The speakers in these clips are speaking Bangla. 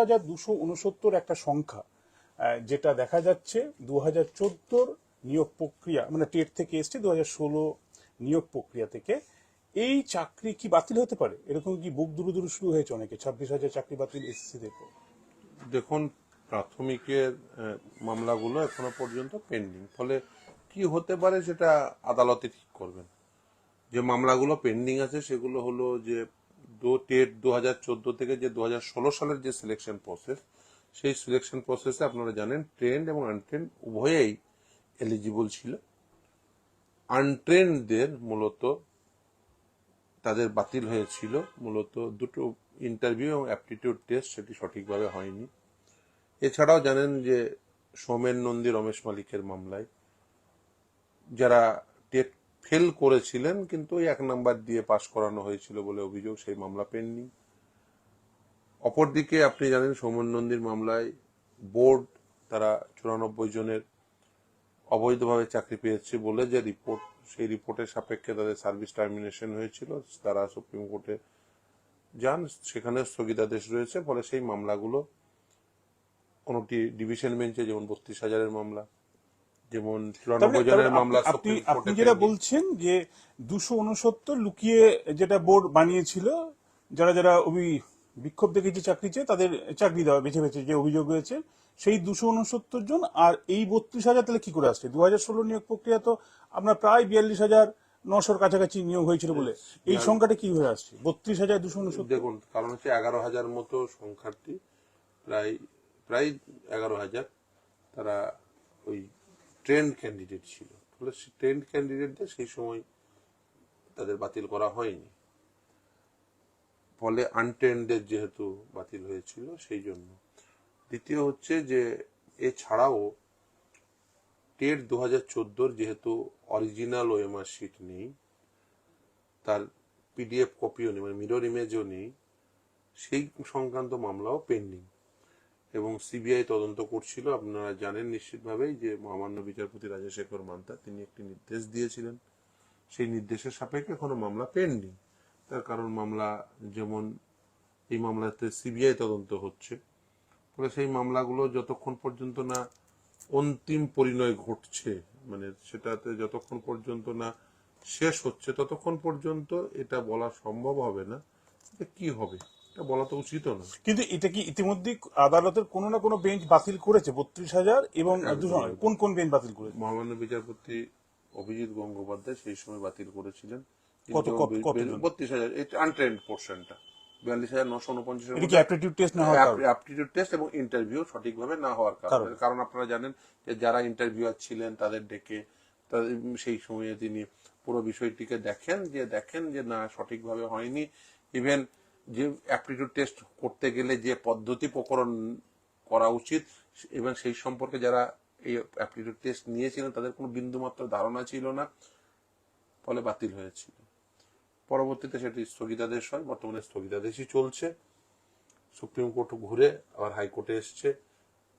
হাজার দুশো উনসত্তর একটা সংখ্যা যেটা দেখা যাচ্ছে দু হাজার চোদ্দোর নিয়োগ প্রক্রিয়া মানে টেট থেকে এসছে দু হাজার ষোলো নিয়োগ প্রক্রিয়া থেকে। এই চাকরি কি বাতিল হতে পারে? এরকম কি বুক দূর দূর শুরু হয়েছে অনেকে? ছাব্বিশ হাজার চাকরি বাতিল এসএসসি পর দেখুন, প্রাথমিকের মামলাগুলো এখনও পর্যন্ত পেন্ডিং। ফলে কি হতে পারে সেটা আদালতে ঠিক করবেন। যে মামলাগুলো পেন্ডিং আছে, সেগুলো হলো যে দু টেট দু হাজার চোদ্দ থেকে যে দু ষোলো সালের যে সিলেকশন প্রসেস সেই সিলেকশন প্রসেসে আপনারা জানেন ট্রেন্ড এবং আনট্রেন্ড উভয়েই এলিজিবল ছিল। আনট্রেন্ডদের মূলত তাদের বাতিল হয়েছিল। মূলত দুটো ইন্টারভিউ এবং অ্যাপটিটিউড টেস্ট সেটি সঠিকভাবে হয়নি। এছাড়াও জানেন যে সোমেন নন্দী রমেশ মালিকের মামলায় যারা ফেল করেছিলেন, কিন্তু ওই এক নাম্বার দিয়ে পাশ করানো হয়েছিল বলে অভিযোগ, সেই মামলা পেননি। অপরদিকে আপনি জানেন, সৌমন নন্দীর মামলায় বোর্ড তারা চুরানব্বই জনের অবৈধভাবে চাকরি পেয়েছে বলে যে রিপোর্ট, সেই রিপোর্টের সাপেক্ষে তাদের সার্ভিস টার্মিনেশন হয়েছিল, তারা সুপ্রিম কোর্টে যান সেখানে স্থগিতাদেশ রয়েছে, ফলে সেই মামলাগুলো কোনটি ডিভিশন বেঞ্চে, যেমন বত্রিশ হাজারের মামলা যেমন মামলা আপনি আপনি যেটা বলছেন যে দুশো উনসত্তর লুকিয়ে যেটা বোর্ড বানিয়েছিল যারা যারা অভি বিক্ষোভ দেখেছে চাকরি চেয়ে তাদের চাকরি দেওয়া বেছে বেছে যে অভিযোগ হয়েছে সেই দুশো উনসত্তর জন আর এই বত্রিশ হাজার তাহলে কি করে আসছে? দু হাজার ষোলো নিয়োগ প্রক্রিয়া তো আপনার প্রায় বিয়াল্লিশ হাজার নশোর কাছাকাছি নিয়োগ হয়েছিল বলে। এই সংখ্যাটা কি হয়ে আসছে? বত্রিশ হাজার দুশো উনসত্তর দেখুন কারণ হচ্ছে এগারো হাজার মতো সংখ্যার্থী প্রায় প্রায় এগারো হাজার তারা ট্রেন্ড ক্যান্ডিডেট ছিল। ফলে ট্রেন্ড ক্যান্ডিডেটদের সেই সময় তাদের বাতিল করা হয়নি। ফলে আনট্রেন্ডের যেহেতু বাতিল হয়েছিল, সেই জন্য। দ্বিতীয় হচ্ছে যে, এছাড়াও টেট দু হাজার চোদ্দোর যেহেতু অরিজিনাল ওএমআর শিট নেই, তার পিডিএফ কপিও নেই মানে মিরর ইমেজও নেই, সেই সংক্রান্ত মামলাও পেন্ডিং এবং সিবিআই তদন্ত করছিল। আপনারা জানেন নিশ্চিতভাবেই যে মহামান্য বিচারপতি রাজশেখর মান্তা, তিনি একটি নির্দেশ দিয়েছিলেন। সেই নির্দেশের সাপেক্ষে এখনও মামলা পেন্ডিং তার কারণ মামলা যেমন এই মামলাতে সিবিআই তদন্ত হচ্ছে, ফলে সেই মামলাগুলো যতক্ষণ পর্যন্ত না অন্তিম পরিণয় ঘটছে মানে সেটাতে যতক্ষণ পর্যন্ত না শেষ হচ্ছে, ততক্ষণ পর্যন্ত এটা বলা সম্ভব হবে না। কি হবে? এটা বলা তো উচিত না। কিন্তু এটা কি ইতিমধ্যে আদালতের কোনো না কোনো বেঞ্চ বাতিল করেছে? বত্রিশ হাজার এবং কোন কোন বেঞ্চ বাতিল করেছে? মহামান্য বিচারপতি অভিজিৎ গঙ্গোপাধ্যায় সেই সময় বাতিল করেছিলেন। কত- বত্রিশ হাজার। আনট্রেন্ড পোর্শনটা বিয়াল্লিশ হাজার নশো কি অ্যাপটিটিউড টেস্ট না হওয়ার অ্যাপটিটিউড টেস্ট এবং ইন্টারভিউ সঠিকভাবে না হওয়ার কারণে। কারণ? আপনারা জানেন যে যারা ইন্টারভিউয়ার ছিলেন তাদের ডেকে তাদের সেই সময়ে তিনি পুরো বিষয়টিকে দেখেন যে দেখেন যে না সঠিকভাবে হয়নি। ইভেন যে অ্যাপটিটিউড টেস্ট করতে গেলে যে পদ্ধতি প্রকরণ করা উচিত, এবং সেই সম্পর্কে যারা এই অ্যাপটিটিউড টেস্ট নিয়েছিলেন, তাদের কোনো বিন্দুমাত্র ধারণা ছিল না, ফলে বাতিল হয়েছিল। পরবর্তীতে সেটি স্থগিতাদেশ হয়, বর্তমানে স্থগিতাদেশই চলছে। সুপ্রিম কোর্ট ঘুরে আবার হাইকোর্টে এসছে।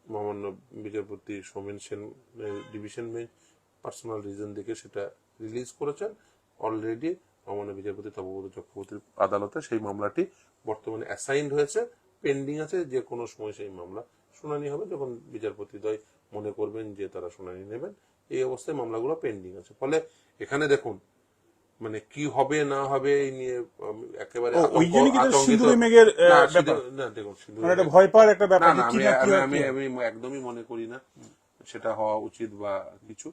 মহামান্য বিচারপতি Soumen Sen division bench personal reason দেখে সেটা রিলিজ করেছেন। অলরেডি মহামান্য বিচারপতি তপব্রত চক্রবর্তীর আদালতে সেই মামলাটি বর্তমানে অ্যাসাইন্ড হয়েছে। পেন্ডিং আছে যে কোনো সময় সেই মামলা শুনানি হবে। যখন বিচারপতিদ্বয় মনে করবেন যে তারা শুনানি নেবেন এই অবস্থায় মামলাগুলো পেন্ডিং আছে। ফলে এখানে দেখুন মানে কি হবে না হবে এই নিয়ে একেবারে ওই আতঙ্ক- জন্যই কি তাহলে আতঙ্কিত- সিঁদুরে মেঘের, না, দেখুন মানে একটা ভয় পাওয়ার একটা ব্যাপার। আমি। আমি একদমই মনে করি না। সেটা হওয়া উচিত বা কিছু।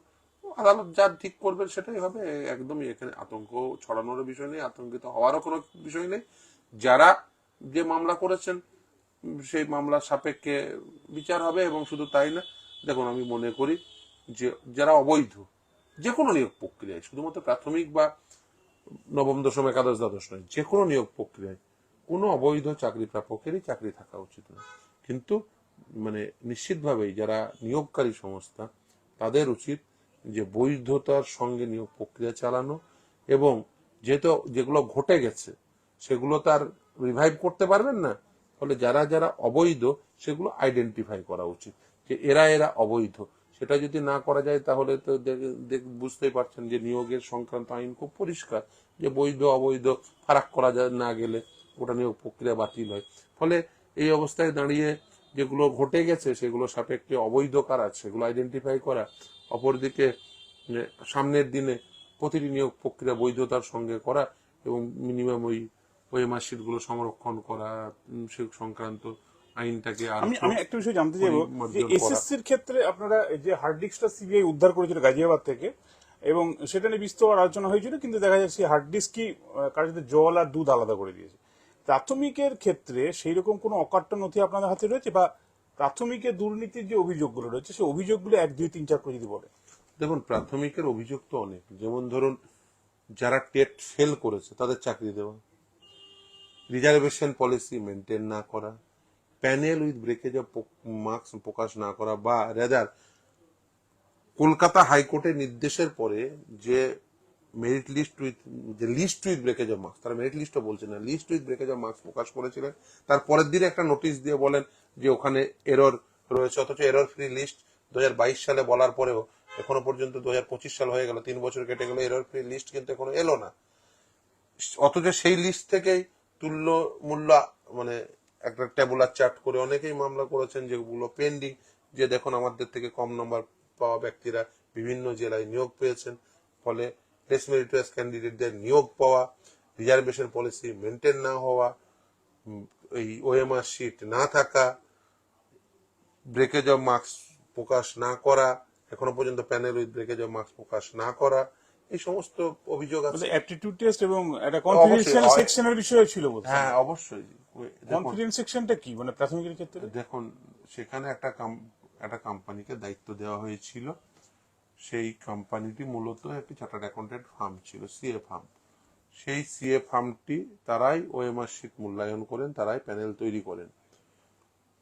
আদালত যা ঠিক করবেন সেটাই হবে একদমই এখানে আতঙ্ক ছড়ানোর বিষয় নেই, আতঙ্কিত হওয়ারও কোনো বিষয় নেই। যারা যে মামলা করেছেন, সেই মামলার সাপেক্ষে বিচার হবে এবং শুধু তাই না, দেখুন আমি মনে করি যে যারা অবৈধ যে কোনো নিয়োগ প্রক্রিয়ায়, শুধুমাত্র প্রাথমিক বা নবম, দশম, একাদশ, দ্বাদশ নয় যে কোনো নিয়োগ প্রক্রিয়ায়, কোনো অবৈধ চাকরি প্রাপকেরই চাকরি থাকা উচিত নয় কিন্তু মানে নিশ্চিতভাবেই যারা নিয়োগকারী সংস্থা, তাদের উচিত যে বৈধতার সঙ্গে নিয়োগ প্রক্রিয়া চালানো এবং যেহেতু যেগুলো ঘটে গেছে, সেগুলো তার রিভাইভ করতে পারবেন না। ফলে যারা যারা অবৈধ, সেগুলো আইডেন্টিফাই করা উচিত যে এরা এরা অবৈধ। সেটা যদি না করা যায়, তাহলে তো বুঝতেই পারছেন যে নিয়োগের সংক্রান্ত আইন খুব পরিষ্কার যে বৈধ, অবৈধ ফারাক করা না গেলে ওটা নিয়োগ প্রক্রিয়া বাতিল হয়। ফলে এই অবস্থায় দাঁড়িয়ে যেগুলো ঘটে গেছে সেগুলো সাপেক্ষে অবৈধ কারা সেগুলো আইডেন্টিফাই করা অপরদিকে সামনের দিনে প্রতিটি নিয়োগ প্রক্রিয়া বৈধতার সঙ্গে করা এবং মিনিমাম ওই ওই সংরক্ষণ করা সে সংক্রান্ত আইনটাকে আমি আমি একটা বিষয় জানতে চাইব যে। এসএসসির ক্ষেত্রে আপনারা যে হার্ড ডিস্কটা সিবিআই উদ্ধার করেছিল গাজিয়াবাদ থেকে এবং সেটা নিয়ে বিস্তর আলোচনা হয়েছিল কিন্তু দেখা যাচ্ছে হার্ড ডিস্কই কার্যত জল আর দুধ আলাদা করে দিয়েছে প্রাথমিকের ক্ষেত্রে সেই রকম কোনো অকাট্য নথি আপনাদের হাতে রয়েছে? বা প্রাথমিকের দুর্নীতির যে অভিযোগগুলো রয়েছে, সেই অভিযোগগুলো এক, দুই, তিন, চার করে যদি বলে দেখুন, প্রাথমিকের অভিযোগ তো অনেক। যেমন ধরুন, যারা টেট ফেল করেছে, তাদের চাকরি দেওয়া। রিজার্ভেশন পলিসি মেনটেন না করা। Panel with breakage of marks প্রকাশ না করা। বা রেদার কলকাতা হাইকোর্টের নির্দেশের পরে যে মেরিট লিস্ট উইথ যে list with breakage of marks তারা মেরিট লিস্টও বলছে না list with breakage of marks প্রকাশ করেছিলেন। তার পরের দিনে একটা নোটিশ দিয়ে বলেন যে ওখানে এরর রয়েছে, অথচ এরর ফ্রি লিস্ট দু সালে বলার পরেও এখনও পর্যন্ত দু সাল হয়ে গেল, তিন বছর কেটে গেল এরর ফ্রি লিস্ট কিন্তু এখনও এলো না। অথচ সেই লিস্ট থেকেই তুল্য মূল্য মানে একটা টেবুলার চার্ট করে অনেকেই মামলা করেছেন যেগুলো পেন্ডিং যে দেখুন আমাদের থেকে কম নম্বর পাওয়া ব্যক্তিরা বিভিন্ন জেলায় নিয়োগ পেয়েছেন, ফলে লেস মেরিটোরিয়াস ক্যান্ডিডেটদের নিয়োগ পাওয়া রিজার্ভেশন পলিসি মেনটেন না হওয়া এই ওএমআর শিট না থাকা ব্রেকেজ অফ মার্কস প্রকাশ না করা এখনও পর্যন্ত panel with breakage of marks প্রকাশ না করা এই সমস্ত অভিযোগ আছে। অ্যাপটিটিউড টেস্ট এবং একটা কনফিডেন্সিয়াল। সেকশনের বিষয় ছিল বোধ হ্যাঁ অবশ্যই। দেখুন। কনফিডেন্স সেকশনটা কি? মানে প্রাথমিকের ক্ষেত্রে? দেখুন সেখানে একটা একটা কোম্পানিকে দায়িত্ব দেওয়া হয়েছিল। সেই কোম্পানিটি মূলত একটি চার্টার্ড অ্যাকাউন্টেন্ট ফার্ম ছিল সিএ ফার্ম সেই সিএ ফার্মটি তারাই ওএমআর শিট মূল্যায়ন করেন তারাই প্যানেল তৈরি করেন।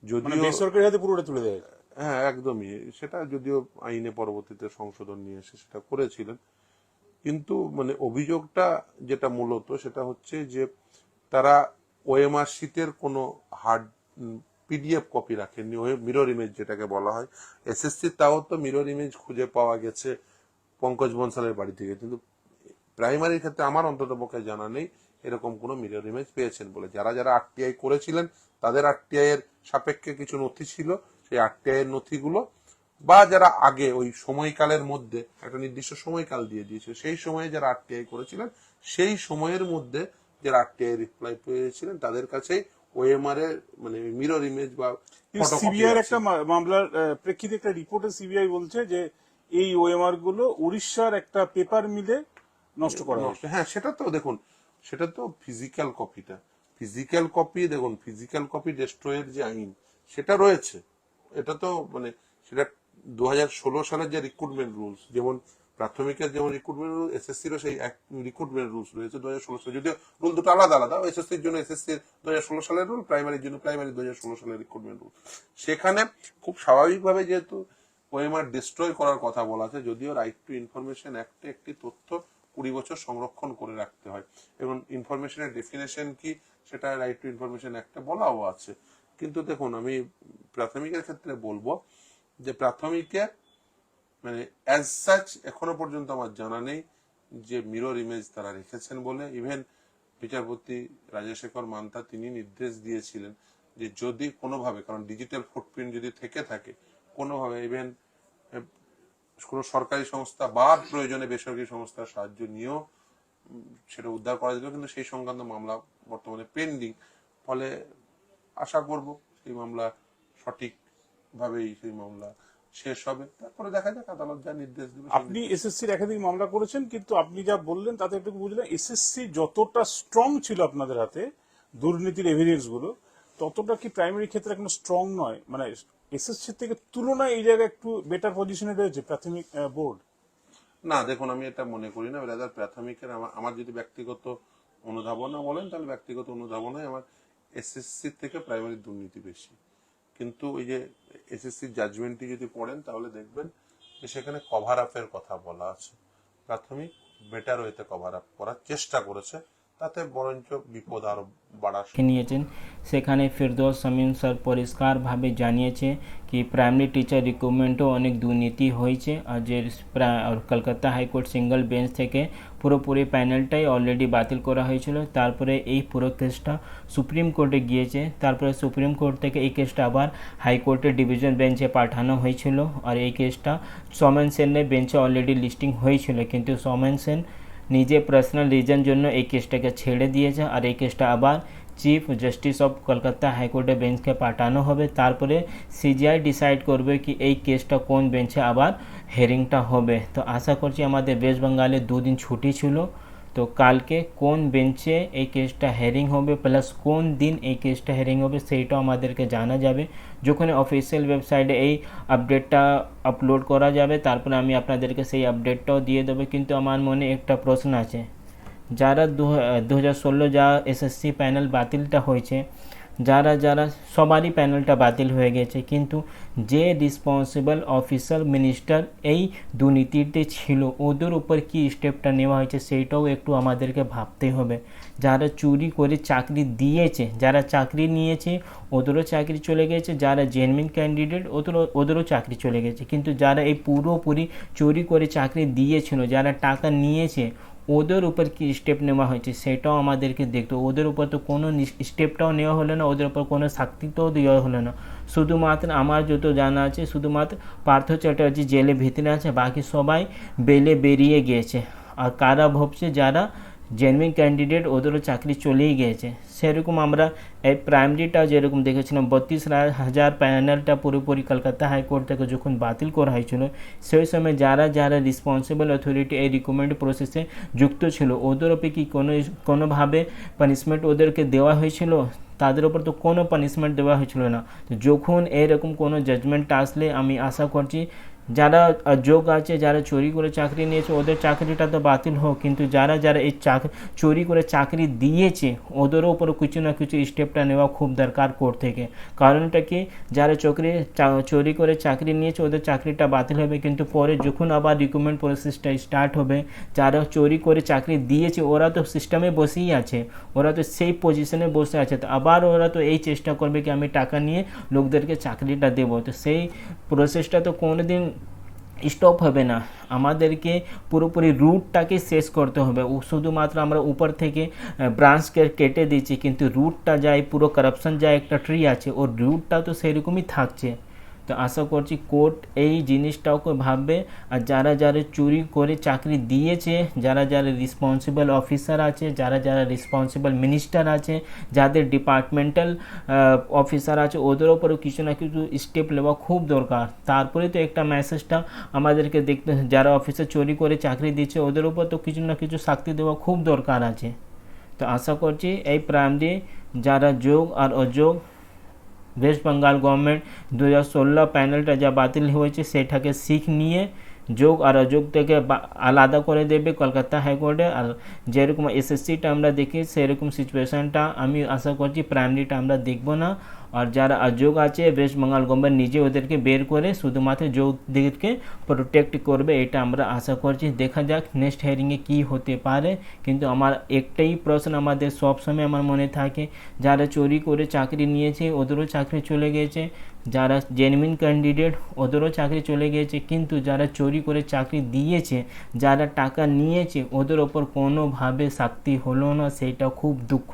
মানে যদিও বেসরকারি হাতে পুরোটা তুলে দেয়? হ্যাঁ একদমই। সেটা যদিও আইনে পরবর্তীতে সংশোধন নিয়ে এসে সেটা করেছিলেন। কিন্তু মানে অভিযোগটা যেটা মূলত সেটা হচ্ছে যে তারা ওএমআর শীতের কোনো হার্ড পিডিএফ কপি রাখেননি, ওই মিরর ইমেজ যেটাকে বলা হয়। এসএসসি তাও তো মিরর ইমেজ খুঁজে পাওয়া গেছে পঙ্কজ বনসালের বাড়ি থেকে। কিন্তু প্রাইমারির ক্ষেত্রে আমার অন্তত পক্ষে জানা নেই এরকম কোনো মিরর ইমেজ পেয়েছেন বলে। যারা যারা আরটিআই করেছিলেন, তাদের আরটিআই এর সাপেক্ষে কিছু নথি ছিল। সেই আরটিআই এর নথিগুলো বা যারা আগে ওই সময়কালের মধ্যে একটা নির্দিষ্ট সময়কাল দিয়ে দিয়েছিল, সেই সময়ে যারা আরটিআই করেছিলেন, সেই সময়ের মধ্যে যারা আরটিআই রিপ্লাই পেয়েছিলেন, তাদের কাছেই ওএমআর এর মানে মিরর ইমেজ বা সিবিআই। একটা মামলার প্রেক্ষিতে একটা রিপোর্টে সিবিআই বলছে যে এই ওএমআরগুলো উড়িষ্যার একটা পেপার মিলে নষ্ট করা হয়েছে। হ্যাঁ সেটা তো দেখুন সেটা তো ফিজিক্যাল কপিটা ফিজিক্যাল কপি দেখুন ফিজিক্যাল কপি ডেস্ট্রয়ের যে আইন সেটা রয়েছে। এটা তো মানে সেটা দু হাজার ষোলো সালের যে রিক্রুটমেন্ট রুলস যেমন প্রাথমিকের যেমন রিক্রুটমেন্ট রুল এসএসসিরও সেই এক রিক্রুটমেন্ট রুলস রয়েছে দু হাজার ষোলো সালে। যদিও রুল দুটো আলাদা আলাদা এসএসসির জন্য এসএসসি দু হাজার ষোলো সালের রুল প্রাইমারির জন্য প্রাইমারি দু হাজার ষোলো সালের রিক্রুটমেন্ট রুল সেখানে খুব স্বাভাবিকভাবে যেহেতু ওএমআর ডিস্ট্রয় করার কথা বলা আছে, যদিও রাইট টু ইনফরমেশন অ্যাক্টে একটি তথ্য কুড়ি বছর সংরক্ষণ করে রাখতে হয়। এবং ইনফরমেশনের ডেফিনেশন কি, সেটা রাইট টু ইনফরমেশন অ্যাক্টে বলাও আছে। কিন্তু দেখুন, আমি প্রাথমিকের ক্ষেত্রে বলব যে প্রাথমিকের মানে অ্যাজ সাচ এখনও পর্যন্ত আমার জানা নেই যে মিরর ইমেজ তারা রেখেছেন বলে। ইভেন বিচারপতি রাজশেখর মান্তা তিনি নির্দেশ দিয়েছিলেন যে যদি কোনোভাবে, কারণ ডিজিটাল ফুটপ্রিন্ট যদি থেকে থাকে, কোনোভাবে ইভেন কোনো সরকারি সংস্থা বা প্রয়োজনে বেসরকারি সংস্থার সাহায্য নিয়েও সেটা উদ্ধার করা যেত, কিন্তু সেই সংক্রান্ত মামলা বর্তমানে পেন্ডিং ফলে আশা করব সেই মামলা সঠিকভাবেই সেই মামলা শেষ হবে। তারপরে দেখা যাক আদালত যা নির্দেশ দেবে আপনি এসএসসির একাধিক মামলা করেছেন কিন্তু আপনি যা বললেন তাতে একটু বুঝলেন এসএসসি যতটা স্ট্রং ছিল আপনাদের হাতে দুর্নীতির এভিডেন্সগুলো ততটা কি প্রাইমারি ক্ষেত্রে এখন স্ট্রং নয়? মানে এসএসসি থেকে তুলনায় এই জায়গায় একটু বেটার পজিশনে রয়েছে প্রাথমিক বোর্ড না দেখুন আমি এটা মনে করি না। রাদার প্রাথমিকের আমার আমার যদি ব্যক্তিগত অনুধাবনা বলেন তাহলে ব্যক্তিগত অনুধাবনায় আমার এসএসসি থেকে প্রাইমারি দুর্নীতি বেশি। কিন্তু ওই যে এসএসসি জাজমেন্টটি যদি পড়েন, তাহলে দেখবেন যে সেখানে কভার আপের কথা বলা আছে। প্রাথমিক বেটার ওয়েতে কভার আপ করার চেষ্টা করেছে। তাতে বরঞ্চ বিপদ আরও বাড়ার নিয়েছেন? সেখানে ফিরদৌস সামিন স্যার পরিষ্কারভাবে জানিয়েছে কি, প্রাইমারি টিচার রিক্রুটমেন্টও অনেক দুর্নীতি হয়েছে। আর যে কলকাতা হাইকোর্ট সিঙ্গেল বেঞ্চ থেকে পুরোপুরি প্যানেলটাই অলরেডি বাতিল করা হয়েছিল। তারপরে এই পুরো কেসটা সুপ্রিম কোর্টে গিয়েছে। তারপরে সুপ্রিম কোর্ট থেকে এই কেসটা আবার হাইকোর্টের ডিভিশন বেঞ্চে পাঠানো হয়েছিল। আর এই কেসটা সোমেন সেনের বেঞ্চে অলরেডি লিস্টিং হয়েছিল। কিন্তু সোমেন সেন নিজে পার্সোনাল রিজন জন্য এই কেসটাকে ছেড়ে দিয়েছে আর এই কেসটা আবার চিফ জাস্টিস অফ কলকাতা হাইকোর্টের বেঞ্চকে পাঠানো হবে। তারপরে সিজিআই ডিসাইড করবে কি এই কেসটা কোন বেঞ্চে আবার হেয়ারিংটা হবে। তো আশা করছি আমাদের ওয়েস্ট বেঙ্গলে দুদিন ছুটি ছিল। তো কালকে কোন বেঞ্চে এই কেসটা হেয়ারিং হবে প্লাস কোন দিন এই কেসটা হেয়ারিং হবে, সেইটাও আমাদেরকে জানা যাবে। যখন অফিসিয়াল ওয়েবসাইটে এই আপডেটটা আপলোড করা যাবে, তারপরে আমি আপনাদেরকে সেই আপডেটটাও দিয়ে দেবো। কিন্তু আমার মনে একটা প্রশ্ন আছে। যারা দু হাজার ষোলো যা এসএসসি প্যানেল বাতিলটা হয়েছে যারা যারা সবারই প্যানেলটা বাতিল হয়ে গেছে, কিন্তু যে রেসপন্সিবল অফিসার মিনিস্টার এই দুর্নীতিতে ছিল, ওদের উপর কি স্টেপটা নেওয়া হয়েছে সেইটাও একটু আমাদেরকে ভাবতে হবে। যারা চুরি করে চাকরি দিয়েছে, যারা চাকরি নিয়েছে, ওদেরও চাকরি চলে গেছে, যারা জেনুইন ক্যান্ডিডেট ওদেরও ওদেরও চাকরি চলে গেছে। কিন্তু যারা এই পুরোপুরি চুরি করে চাকরি দিয়েছিল, যারা টাকা নিয়েছে ওদের উপর কি স্টেপ নেওয়া হয়েছে, সেটাও আমাদেরকে দেখতে ওদের উপর তো কোনো স্টেপটাও নেওয়া হলো না, ওদের উপর কোনো শাক্তিটাও দেওয়া হলো না। শুধুমাত্র আমার যত জানা আছে, শুধুমাত্র পার্থ চ্যাটার্জি জেলে ভিতরে আছে, বাকি সবাই বেলে বেরিয়ে গিয়েছে। আর কারা ভাবছে, যারা জেনুইন ক্যান্ডিডেট ওদেরও চাকরি চলেই গিয়েছে। সেরকম আমরা এই প্রাইমারিটা যেরকম দেখেছিলাম, বত্রিশ হাজার প্যানেলটা পুরোপুরি কলকাতা হাইকোর্ট থেকে যখন বাতিল করা হয়েছিল, সেই সময় যারা যারা রেসপন্সিবল অথরিটি এই রিকমেন্ড প্রসেসে যুক্ত ছিল, ওদের ওপরে কি কোনো, কোনোভাবে পানিশমেন্ট ওদেরকে দেওয়া হয়েছিল? তাদের ওপর তো কোনো পানিশমেন্ট দেওয়া হয়েছিল না। তো যখন এরকম কোনো জাজমেন্ট আসলে আমি আশা করছি যারা যোগ আছে, যারা চুরি করে চাকরি নিয়েছে, ওদের চাকরিটা তো বাতিল হোক, কিন্তু যারা যারা এই চাকরি চুরি করে চাকরি দিয়েছে, ওদেরও উপর কিছু না কিছু স্টেপটা নেওয়া খুব দরকার কোর্ট থেকে। কারণটা কি? যারা চাকরি চুরি করে চাকরি নিয়েছে, ওদের চাকরিটা বাতিল হবে, কিন্তু পরে যখন আবার রিক্রুটমেন্ট প্রসেসটা স্টার্ট হবে, যারা চুরি করে চাকরি দিয়েছে, ওরা তো সিস্টেমে বসেই আছে। ওরা তো সেই পজিশনে বসে আছে। তো আবার ওরা তো এই চেষ্টা করবে কি, আমি টাকা নিয়ে লোকদেরকে চাকরিটা দেবো। তো সেই প্রসেসটা তো কোনোদিন স্টপ হবে না। আমাদেরকে পুরোপুরি রুটটাকে শেষ করতে হবে। ও শুধুমাত্র আমরা উপর থেকে ব্রাঞ্চকে কেটে দিচ্ছি, কিন্তু রুটটা যায়, পুরো করাপশন যায় একটা ট্রি আছে, ওর রুটটা তো সেরকমই থাকছে। তো আশা করছি কোর্ট এই জিনিসটাকে ভাববে। আর যারা যারা চুরি করে চাকরি দিয়েছে, যারা যারা রেসপন্সিবল অফিসার আছে, যারা যারা রেসপন্সিবল মিনিস্টার আছে, যাদের ডিপার্টমেন্টাল অফিসার আছে, ওদের ওপরেও কিছু না কিছু স্টেপ নেওয়া খুব দরকার। তারপরে তো একটা মেসেজটা আমাদেরকে দেখতে, যারা অফিসে চুরি করে চাকরি দিচ্ছে, ওদের উপর তো কিছু না কিছু শাস্তি দেওয়া খুব দরকার আছে। তো আশা করছি এই প্রাইমারি যারা যোগ আর অযোগ ওয়েস্ট বেঙ্গল গভর্নমেন্ট দু হাজার ষোলো প্যানেলটা যা বাতিল হয়েছে সেটাকে শিখ নিয়ে যোগ আর অযোগ থেকে আলাদা করে দেবে কলকাতা হাইকোর্টে। আর যেরকম এসএসসিটা আমরা দেখি, সেরকম সিচুয়েশনটা আমি আশা করছি প্রাইমারিটা আমরা দেখব না। আর যারা অযোগ আছে ওয়েস্ট বেঙ্গল গভর্নমেন্ট নিজে ওদেরকে বের করে শুধুমাত্র যোগদেরকে প্রোটেক্ট করবে, এটা আমরা আশা করছি। দেখা যাক নেক্সট হিয়ারিংয়ে কী হতে পারে। কিন্তু আমার একটাই প্রশ্ন আমাদের সবসময় আমার মনে থাকে, যারা চুরি করে চাকরি নিয়েছে, ওদেরও চাকরি চলে গেছে। যারা জেনুইন ক্যান্ডিডেট ওদেরও চাকরি চলে গিয়েছে, কিন্তু যারা চুরি করে চাকরি দিয়েছে, যারা টাকা নিয়েছে, ওদের ওপর কোনোভাবে শাস্তি হলো না, সেটা খুব দুঃখ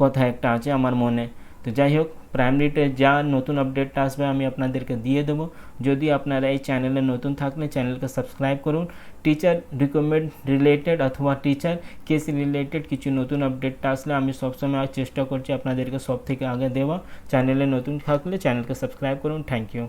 কথা একটা আছে আমার মনে। তো যাই হোক প্রাইমারিতে যা নতুন আপডেটটা আসবে আমি আপনাদেরকে দিয়ে দেবো যদি আপনারা এই চ্যানেলে নতুন থাকলে চ্যানেলকে সাবস্ক্রাইব করুন টিচার রিকমেন্ড রিলেটেড অথবা টিচার কেস রিলেটেড কিছু নতুন আপডেটটা আসলে আমি সবসময় আর চেষ্টা করছি আপনাদেরকে সব থেকে আগে দেওয়া চ্যানেলে নতুন থাকলে চ্যানেলকে সাবস্ক্রাইব করুন থ্যাংক ইউ